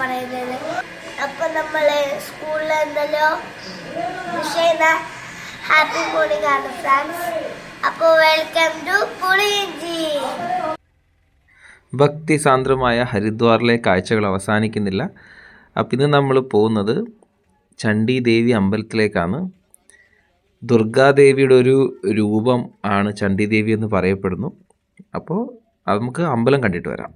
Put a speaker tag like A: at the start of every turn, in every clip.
A: പറയുന്നത് അപ്പൊ നമ്മൾ സ്കൂളിൽ എന്തല്ലോ ഹാപ്പി മോർണിംഗ് ആണ് ഫ്രണ്ട്സ് അപ്പൊ വെൽക്കം ടു പുളിയിഞ്ചി
B: ഭക്തിസാന്ദ്രമായ ഹരിദ്വാറിലെ കാഴ്ചകൾ അവസാനിക്കുന്നില്ല. അപ്പം ഇന്ന് നമ്മൾ പോകുന്നത് ചണ്ഡി ദേവി അമ്പലത്തിലേക്കാണ്. ദുർഗാദേവിയുടെ ഒരു രൂപം ആണ് ചണ്ഡീദേവി എന്ന് പറയപ്പെടുന്നു. അപ്പോൾ അത് നമുക്ക് അമ്പലം കണ്ടിട്ട് വരാം.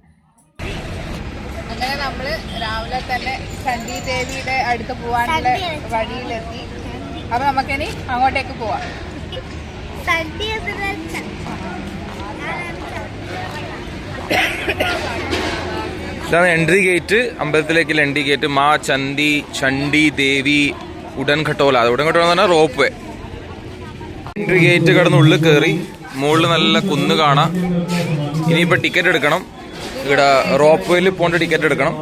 C: അങ്ങനെ നമ്മൾ രാവിലെ തന്നെ ചണ്ഡി ദേവിയുടെ അടുത്ത് പോവാനുള്ള വഴിയിലെത്തി. അപ്പൊ നമുക്കിനി അങ്ങോട്ടേക്ക് പോവാം.
B: ഇതാണ് എൻട്രി ഗേറ്റ് അമ്പലത്തിലേക്കുള്ള എൻട്രി ഗേറ്റ് മാ ചന്തി ചണ്ഡി ദേവി ഉടൻ ഘട്ടോല. അത് ഉടൻ ഖട്ടോല എന്ന് പറഞ്ഞാൽ റോപ്പ് വേ എൻട്രി ഗേറ്റ് കടന്ന് ഉള്ളിൽ കയറി മുകളിൽ നല്ല കുന്ന് കാണാം. ഇനിയിപ്പോൾ ടിക്കറ്റ് എടുക്കണം. ഇവിടെ റോപ്പ് വേയിൽ പോകേണ്ട ടിക്കറ്റ് എടുക്കണം.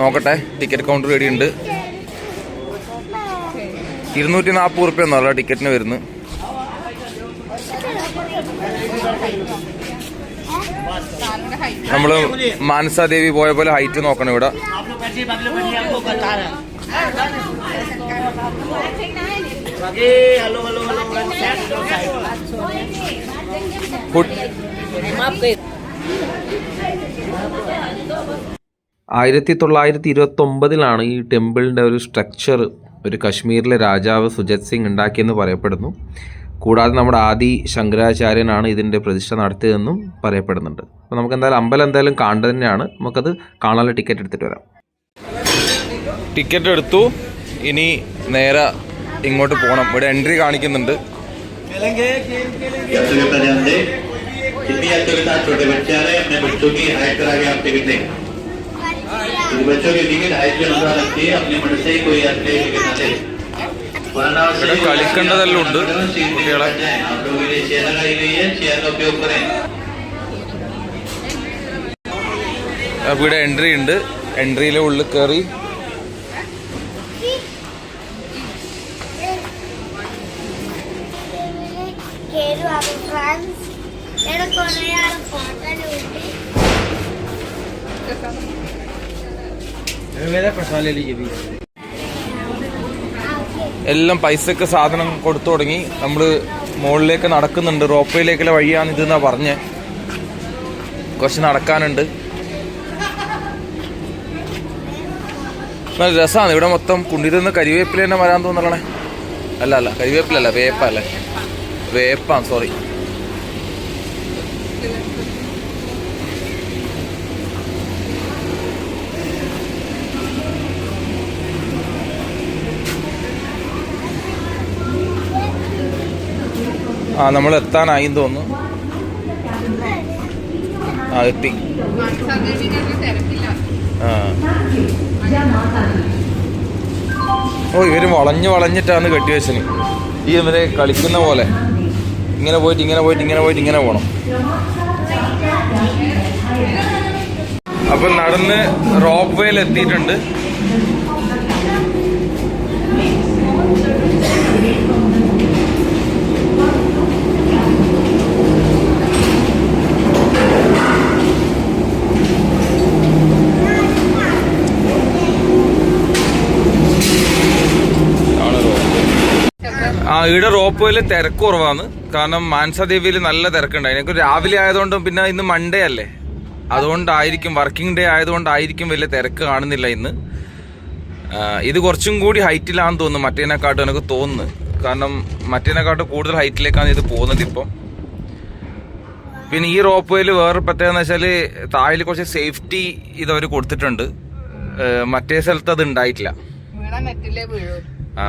B: നോക്കട്ടെ ടിക്കറ്റ് കൗണ്ടർ റെഡി ഉണ്ട്. ഇരുന്നൂറ്റി നാൽപ്പത് റുപ്യ ടിക്കറ്റിന് വരുന്നത്. നമ്മൾ മാനസാദേവി പോയ പോലെ ഹൈറ്റ് നോക്കണം ഇവിടെ. ആയിരത്തി തൊള്ളായിരത്തി ഇരുപത്തി ഒമ്പതിലാണ് ഈ ടെമ്പിളിന്റെ ഒരു സ്ട്രക്ചർ ഒരു കശ്മീരിലെ രാജാവ് സുജത് സിംഗ് ഉണ്ടാക്കിയെന്ന് പറയപ്പെടുന്നു. കൂടാതെ നമ്മുടെ ആദി ശങ്കരാചാര്യനാണ് ഇതിന്റെ പ്രതിഷ്ഠ നടത്തിയതെന്നും പറയപ്പെടുന്നുണ്ട്. അപ്പോൾ നമുക്ക് എന്തായാലും അമ്പലം എന്തായാലും കാണേണ്ടത് തന്നെയാണ്. നമുക്കത് കാണാനുള്ള ടിക്കറ്റ് എടുത്തിട്ട് വരാം. ടിക്കറ്റ് എടുത്തു. ഇനി നേരെ ഇങ്ങോട്ട് പോകണം ഇവിടെ എൻട്രി കാണിക്കുന്നുണ്ട്. ഇവിടെ കളിക്കേണ്ടതെല്ലാം ഉണ്ട് കുട്ടികളെ. ഇവിടെ എൻട്രി ഉണ്ട്. എൻട്രിയിലെ ഉള്ളിൽ കയറി എല്ലാം പൈസക്ക് സാധനം കൊടുത്തു തുടങ്ങി. നമ്മൾ മുകളിലേക്ക് നടക്കുന്നുണ്ട്. റോപ്പയിലേക്കുള്ള വഴിയാണ് ഇതെന്നാ പറഞ്ഞ്. കുറച്ച് നടക്കാനുണ്ട്. നല്ല രസമാണ് ഇവിടെ മൊത്തം കുണ്ടിരുന്ന് കരിവേപ്പില തന്നെ വരാൻ തോന്നണേ. അല്ല അല്ല കരിവേപ്പിലല്ല വേപ്പ അല്ലേ വേപ്പാണ് സോറി ആ നമ്മൾ എത്താനായി തോന്നുന്നു. ആ എത്തി ആ. ഓ ഇവർ വളഞ്ഞു വളഞ്ഞിട്ടാണ് കെട്ടിവെച്ചന് ഈ ഇവരെ കളിക്കുന്ന പോലെ. ഇങ്ങനെ പോയിട്ട് ഇങ്ങനെ പോയിട്ട് ഇങ്ങനെ പോയിട്ട് ഇങ്ങനെ പോകണം അപ്പൊ നടന്ന് റോപ്പ് വേയിൽ എത്തിയിട്ടുണ്ട് ആണ് rope. ആ ഇവിടെ റോപ്പ് വേയിൽ തിരക്ക് കുറവാണ്. കാരണം മാനസാദേവിയിൽ നല്ല തിരക്കുണ്ട് അതിനൊക്കെ രാവിലെ ആയതുകൊണ്ടും പിന്നെ ഇന്ന് മൺഡേ അല്ലേ? അതുകൊണ്ടായിരിക്കും വർക്കിംഗ് ഡേ ആയതുകൊണ്ടായിരിക്കും വലിയ തിരക്ക് കാണുന്നില്ല ഇന്ന്. ഇത് കുറച്ചും കൂടി ഹൈറ്റിലാണെന്ന് തോന്നുന്നു മറ്റേനെക്കാട്ടും എനിക്ക് തോന്നുന്നു. കാരണം മറ്റേനെക്കാട്ടും കൂടുതൽ ഹൈറ്റിലേക്കാണ് ഇത് പോകുന്നത് ഇപ്പം. പിന്നെ ഈ റോപ്പ് വേയിൽ വേറെ പ്രത്യേകത വെച്ചാൽ താഴിൽ കുറച്ച് സേഫ്റ്റി ഇതവർ കൊടുത്തിട്ടുണ്ട്. മറ്റേ സ്ഥലത്ത് അത് ഉണ്ടായിട്ടില്ല. ആ.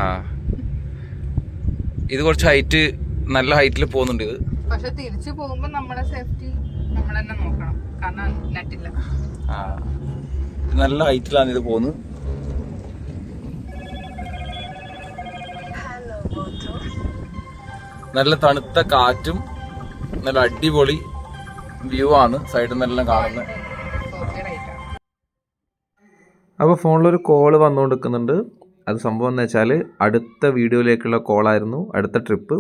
B: ഇത് കുറച്ച് ഹൈറ്റ് നല്ല ഹൈറ്റിൽ പോകുന്നുണ്ട് ഇത്.
C: പക്ഷെ തിരിച്ചു പോകുമ്പോൾ നമ്മുടെ സേഫ്റ്റി നമ്മൾ തന്നെ നോക്കണം. കാരണം നെറ്റില്ല
B: ആ. നല്ല ഹൈറ്റിലാണ് ഇത് പോകുന്നത്. നല്ല തണുത്ത കാറ്റും നല്ല അടിപൊളി വ്യൂ ആണ് സൈഡിൽ നിന്നെല്ലാം കാണുന്നത് അപ്പോൾ ഫോണിലൊരു കോൾ വന്നുകൊണ്ടിരിക്കുന്നുണ്ട് അത് സംഭവം എന്ന് വെച്ചാൽ അടുത്ത വീഡിയോയിലേക്കുള്ള കോളായിരുന്നു അടുത്ത ട്രിപ്പ്.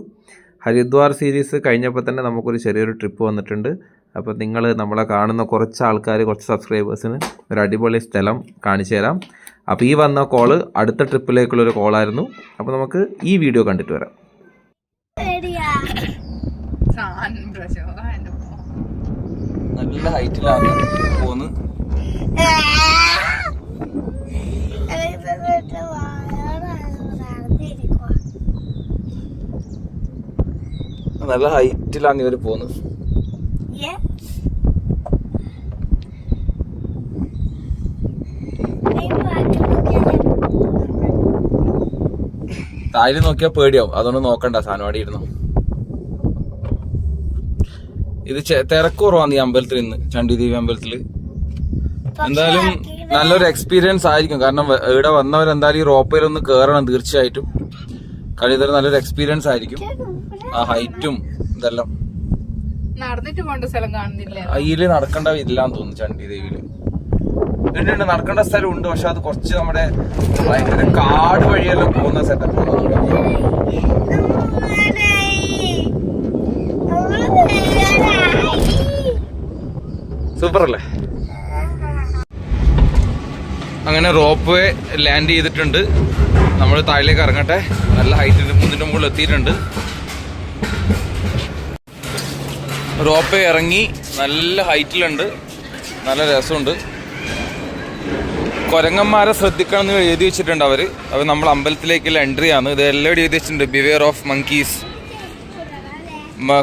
B: ഹരിദ്വാർ സീരീസ് കഴിഞ്ഞപ്പോൾ തന്നെ നമുക്കൊരു ചെറിയൊരു ട്രിപ്പ് വന്നിട്ടുണ്ട്. അപ്പോൾ നിങ്ങൾ നമ്മളെ കാണുന്ന കുറച്ച് ആൾക്കാർ കുറച്ച് സബ്സ്ക്രൈബേഴ്സിന് ഒരു അടിപൊളി സ്ഥലം കാണിച്ചു തരാം. അപ്പോൾ ഈ വന്ന കോൾ അടുത്ത ട്രിപ്പിലേക്കുള്ളൊരു കോളായിരുന്നു അപ്പോൾ നമുക്ക് ഈ വീഡിയോ കണ്ടിട്ട് വരാം. നല്ല ഹൈറ്റിലാണ് പോന്ന് നല്ല ഹൈറ്റിലാണ് ഇവർ പോകുന്നത്. താഴെ നോക്കിയാൽ പേടിയാവും. അതുകൊണ്ട് നോക്കണ്ട സാധനവാടി ഇരുന്നു. ഇത് തിരക്കുറവാണ് തിരക്ക് കുറവാണ് ഈ അമ്പലത്തിൽ ഇന്ന് ചണ്ഡിദേവി അമ്പലത്തിൽ. എന്തായാലും നല്ലൊരു എക്സ്പീരിയൻസ് ആയിരിക്കും. കാരണം ഇവിടെ വന്നവരെന്തായാലും ഈ റോപ്പയിലൊന്ന് കയറണം തീർച്ചയായിട്ടും. കാരണം ഇതൊരു നല്ലൊരു എക്സ്പീരിയൻസ് ആയിരിക്കും. ആ ഹൈറ്റും ഇതെല്ലാം.
C: നടന്നിട്ട് പോകേണ്ട സ്ഥലം കാണുന്നില്ല.
B: അതിൽ നടക്കേണ്ട ഇല്ലാന്ന് തോന്നുന്നു ചണ്ടി ദേവിയിൽ. ഉണ്ട് നടക്കേണ്ട സ്ഥലം ഉണ്ട് പക്ഷെ അത് കുറച്ച് നമ്മുടെ ഭയങ്കര കാട് വഴിയെല്ലാം പോകുന്ന സെറ്റപ്പ് സൂപ്പർ അല്ലേ അങ്ങനെ റോപ്പ് വേ ലാൻഡ് ചെയ്തിട്ടുണ്ട്. നമ്മൾ താഴേക്ക് ഇറങ്ങട്ടെ. നല്ല ഹൈറ്റിൽ മുന്നിന്റെ മുകളിൽ എത്തിയിട്ടുണ്ട്. റോപ്പ് ഇറങ്ങി നല്ല ഹൈറ്റിലുണ്ട് നല്ല രസമുണ്ട്. കൊരങ്ങന്മാരെ ശ്രദ്ധിക്കണം എന്ന് എഴുതി വെച്ചിട്ടുണ്ട് അവർ അവർ നമ്മൾ അമ്പലത്തിലേക്കുള്ള എൻട്രി ആണ്. ഇത് എല്ലാം എഴുതി വെച്ചിട്ടുണ്ട്. ബിവെയർ ഓഫ് മങ്കീസ്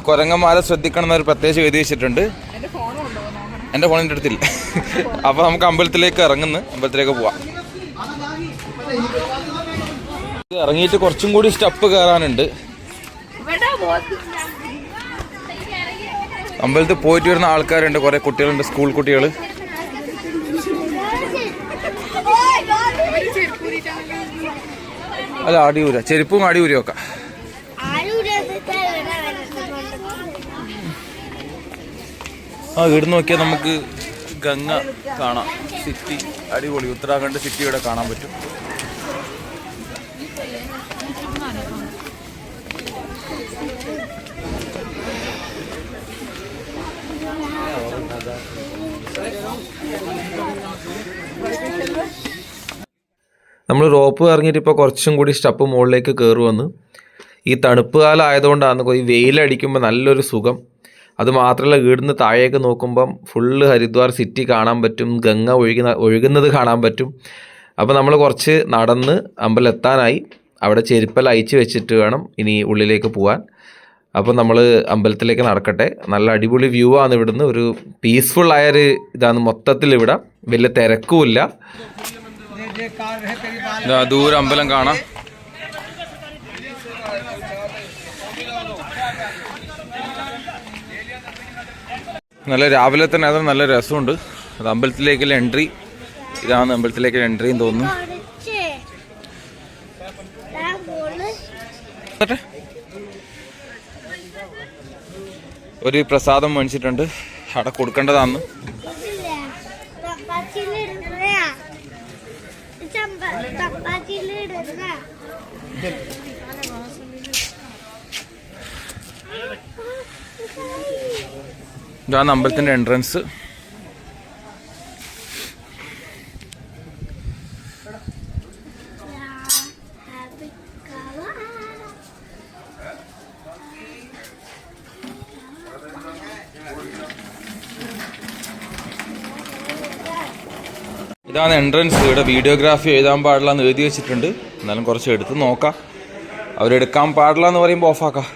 B: കൊരങ്ങന്മാരെ ശ്രദ്ധിക്കണം എന്നവർ പ്രത്യേകിച്ച് എഴുതി വെച്ചിട്ടുണ്ട്.
C: എന്റെ
B: ഫോണിന്റെ അടുത്തില്ല. അപ്പോൾ നമുക്ക് അമ്പലത്തിലേക്ക് ഇറങ്ങുന്നു. അമ്പലത്തിലേക്ക് പോവാം ഇത് ഇറങ്ങിയിട്ട് കുറച്ചും കൂടി സ്റ്റെപ്പ് കയറാനുണ്ട്. അമ്പലത്തിൽ പോയിട്ട് വരുന്ന ആൾക്കാരുണ്ട്. കുറെ കുട്ടികളുണ്ട് സ്കൂൾ കുട്ടികൾ അല്ല അടിയൂര. ചെരുപ്പും അടിയൂരും ഒക്കെ. ആ ഇവിടെ നോക്കിയാൽ നമുക്ക് ഗംഗ കാണാം. സിറ്റി അടിപൊളി. ഉത്തരാഖണ്ഡ് സിറ്റി ഇവിടെ കാണാൻ പറ്റും. നമ്മൾ റോപ്പ് ഇറങ്ങിയിട്ട് ഇപ്പോൾ കുറച്ചും കൂടി സ്റ്റെപ്പ് മുകളിലേക്ക് കയറുമെന്ന് ഈ തണുപ്പ് കാലം ആയതുകൊണ്ടാണ് ഈ വെയിലടിക്കുമ്പോൾ നല്ലൊരു സുഖം. അത് മാത്രമല്ല താഴേക്ക് നോക്കുമ്പം ഫുള്ള് ഹരിദ്വാർ സിറ്റി കാണാൻ പറ്റും ഗംഗ ഒഴുകുന്ന ഒഴുകുന്നത് കാണാൻ പറ്റും. അപ്പോൾ നമ്മൾ കുറച്ച് നടന്ന് അമ്പലത്താനായി അവിടെ ചെരുപ്പെല്ലാം അയച്ചു വെച്ചിട്ട് വേണം ഇനി ഉള്ളിലേക്ക് പോകാൻ അപ്പോൾ നമ്മൾ അമ്പലത്തിലേക്ക് നടക്കട്ടെ. നല്ല അടിപൊളി വ്യൂ ആണ് ഇവിടുന്ന്. ഒരു പീസ്ഫുൾ ആയൊരു ഇതാണ് മൊത്തത്തിൽ ഇവിടെ വലിയ തിരക്കുമില്ല. ദൂരെ അമ്പലം കാണാം. നല്ല രാവിലെ തന്നെ അത് നല്ല രസമുണ്ട്. അത് അമ്പലത്തിലേക്കുള്ള എൻട്രി. ഇതാണ് അമ്പലത്തിലേക്കുള്ള എൻട്രിയും തോന്നുന്നു. ഒരു പ്രസാദം മേടിച്ചിട്ടുണ്ട്. അവിടെ കൊടുക്കേണ്ടതാണ് ഇതാണ് അമ്പലത്തിന്റെ എൻട്രൻസ് ഇതാണ് എൻട്രൻസ് ഇവിടെ വീഡിയോഗ്രാഫി എഴുതാൻ പാടില്ല എന്ന് എഴുതി വെച്ചിട്ടുണ്ട്. എന്നാലും കുറച്ച് എടുത്ത് നോക്കാം. അവരെടുക്കാൻ പാടില്ല എന്ന് പറയുമ്പോൾ ഓഫാക്കാം.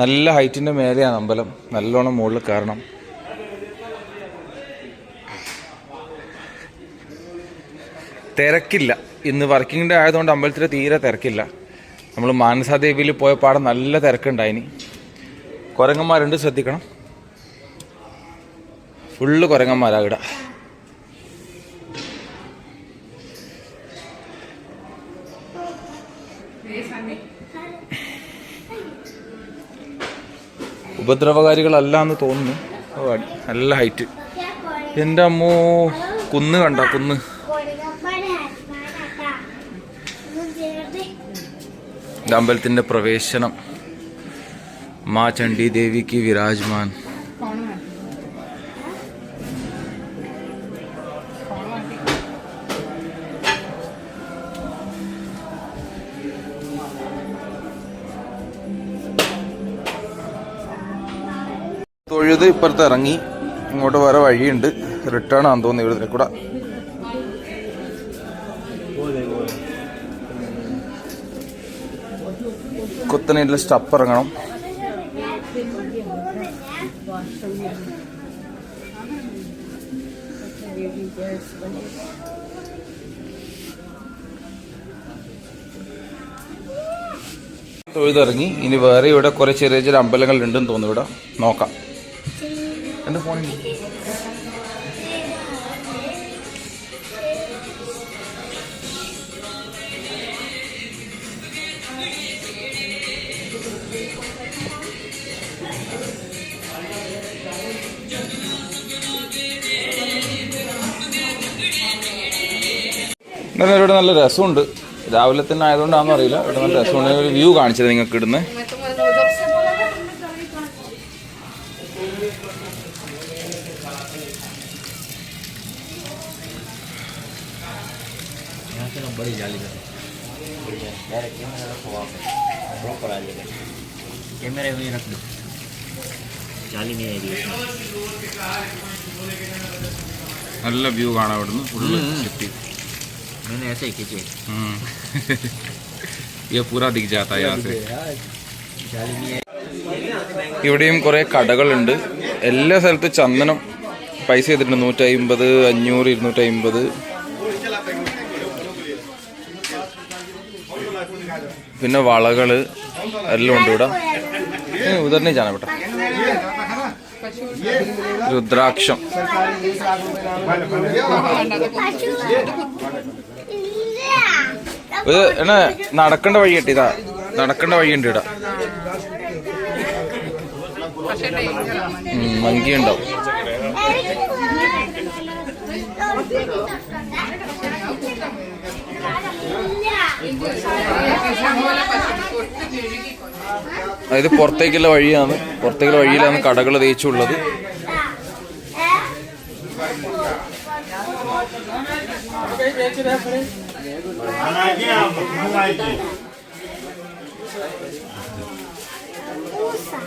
B: നല്ല ഹൈറ്റിന്റെ മേലെയാണ് അമ്പലം. നല്ലോണം മുകളിൽ കയറണം. തിരക്കില്ല. ഇന്ന് വർക്കിംഗ് ഡേ ആയതുകൊണ്ട് അമ്പലത്തിൽ തീരെ തിരക്കില്ല. നമ്മൾ മാനസാദേവിയിൽ പോയ പാടെ നല്ല തിരക്കുണ്ടായിനി. കുരങ്ങന്മാരുണ്ട് ശ്രദ്ധിക്കണം. ഫുള്ള് കുരങ്ങന്മാരാ ഇവിടെ. ഉപദ്രവകാരികളല്ല എന്ന് തോന്നുന്നു നല്ല ഹൈറ്റ്. എന്റെ അമ്മോ കുന്ന് കണ്ട കുന്ന്. അമ്പലത്തിന്റെ പ്രവേശനം.
C: മാ ചണ്ഡി ദേവിക്ക്
B: വിരാജ്മാൻ. ഇപ്പുറത്ത് ഇറങ്ങി ഇങ്ങോട്ട് വേറെ വഴിയുണ്ട്. റിട്ടേൺ ആണെന്ന് തോന്നി ഇവിടുത്തെ കൂടെ. കുത്തനെയുള്ള സ്റ്റപ്പ് ഇറങ്ങണം. തൊഴുതിറങ്ങി. ഇനി വേറെ ഇവിടെ കുറെ ചെറിയ ചെറിയ അമ്പലങ്ങൾ ഉണ്ടെന്ന് തോന്നുന്നു ഇവിടെ. നോക്കാം. എന്റെ എന്നാലും ഇവിടെ നല്ല രസമുണ്ട്. രാവിലെ തന്നെ ആയതുകൊണ്ടാണെന്ന് അറിയില്ല. ഇവിടെ നല്ല രസമുണ്ട് ഒരു വ്യൂ കാണിച്ചത് നിങ്ങൾക്ക് ഇടുന്നത്
D: यहाँ से ना बड़ी जाली में बढ़िया डायरेक्ट कैमरा रखो वहाँ पे प्रॉपर आ जाएगा कैमरे में ही रख दो जाली नहीं आएगी इसमें
B: നല്ല വ്യൂ കാണാം ഇവിടുന്ന് ഫുള്ള് ചുറ്റി
D: मैंने ऐसे ही खींचे
B: हम्म। ये पूरा दिख जाता है यहाँ से
D: जाली नहीं है
B: ഇവിടെയും കുറേ കടകളുണ്ട് എല്ലാ സ്ഥലത്തും ചന്ദനം പൈസ ചെയ്തിട്ടുണ്ട് നൂറ്റി അമ്പത് അഞ്ഞൂറ് ഇരുന്നൂറ്റി അമ്പത് പിന്നെ വളകൾ എല്ലാം ഉണ്ട് ഇവിടെ. ഉദർണി ചാന ബേട്ട രുദ്രാക്ഷം. ഇത് എന്നാ നടക്കേണ്ട വഴി കിട്ടി ഇതാ. നടക്കേണ്ട വഴി ഇവിടെ.
C: പക്ഷെ ഡേഞ്ചർ ആണ്
B: ഉം, മങ്കി ഉണ്ടാവും. അതായത് പുറത്തേക്കുള്ള വഴിയാണ്. പുറത്തേക്കുള്ള വഴിയിലാണ് കടകൾ തേച്ചുള്ളത്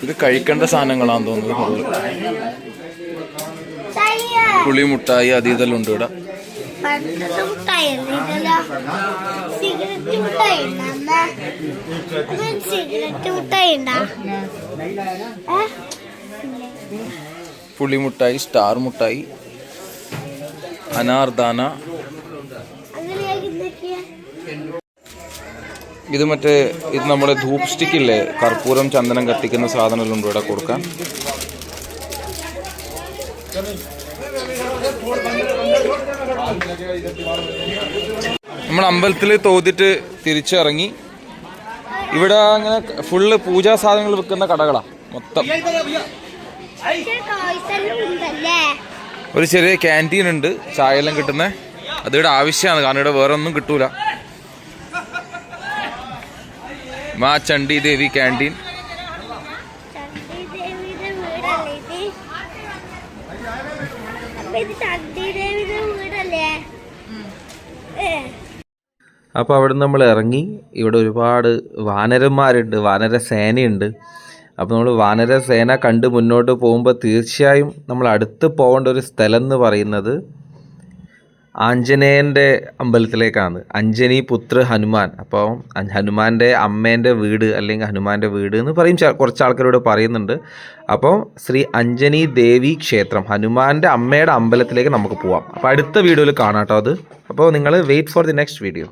B: ഇത് കഴിക്കേണ്ട സാധനങ്ങളാന്ന് തോന്നുന്നത് പുളിമുട്ടായി അത് ഇതെല്ലാം ഉണ്ട് ഇവിടെ.
A: സിഗരറ്റ് മുട്ടായി സിഗരറ്റ് മുട്ടായി
B: പുളിമുട്ടായി സ്റ്റാർ മുട്ടായി അനാർദാന. ഇത് മറ്റേ ഇത് നമ്മുടെ ധൂപ് സ്റ്റിക്കില്ലേ? കർപ്പൂരം ചന്ദനം കത്തിക്കുന്ന സാധനമെല്ലാം ഇവിടെ കൊടുക്കാൻ. നമ്മൾ അമ്പലത്തിൽ തോതിട്ട് തിരിച്ചിറങ്ങി. ഇവിടെ അങ്ങനെ ഫുള്ള് പൂജാ സാധനങ്ങൾ വിൽക്കുന്ന കടകളാ മൊത്തം. ഒരു ചെറിയ ക്യാന്റീൻ ഉണ്ട് ചായ എല്ലാം കിട്ടുന്നത് അത് ഇവിടെ ആവശ്യമാണ് കാരണം ഇവിടെ വേറെ ഒന്നും കിട്ടൂല. മാ ചണ്ഡി ദേവി
A: ക്യാന്റീൻ ഇത് അപ്പൊ ഇത് ചണ്ഡി ദേവിയുടെ വീടല്ലേ ഏ
B: അപ്പോൾ അവിടെ നമ്മൾ ഇറങ്ങി. ഇവിടെ ഒരുപാട് വാനരന്മാരുണ്ട് വാനര സേനയുണ്ട്. അപ്പോൾ നമ്മൾ വാനര സേന കണ്ട് മുന്നോട്ട് പോകുമ്പോൾ തീർച്ചയായും നമ്മൾ അടുത്ത് പോകേണ്ട ഒരു സ്ഥലം എന്ന് പറയുന്നത് ആഞ്ജനേയന്റെ അമ്പലത്തിലേക്കാണ്. അഞ്ജനി പുത്ര ഹനുമാൻ. അപ്പോൾ ഹനുമാന്റെ അമ്മേന്റെ വീട് അല്ലെങ്കിൽ ഹനുമാന്റെ വീട് എന്ന് പറയും കുറച്ച് ആൾക്കാരോട് പറയുന്നുണ്ട്. അപ്പോൾ ശ്രീ അഞ്ജനി ദേവി ക്ഷേത്രം ഹനുമാന്റെ അമ്മയുടെ അമ്പലത്തിലേക്ക് നമുക്ക് പോവാം. അപ്പോൾ അടുത്ത വീഡിയോയിൽ കാണാം കേട്ടോ അത്. അപ്പോൾ നിങ്ങൾ wait for the next video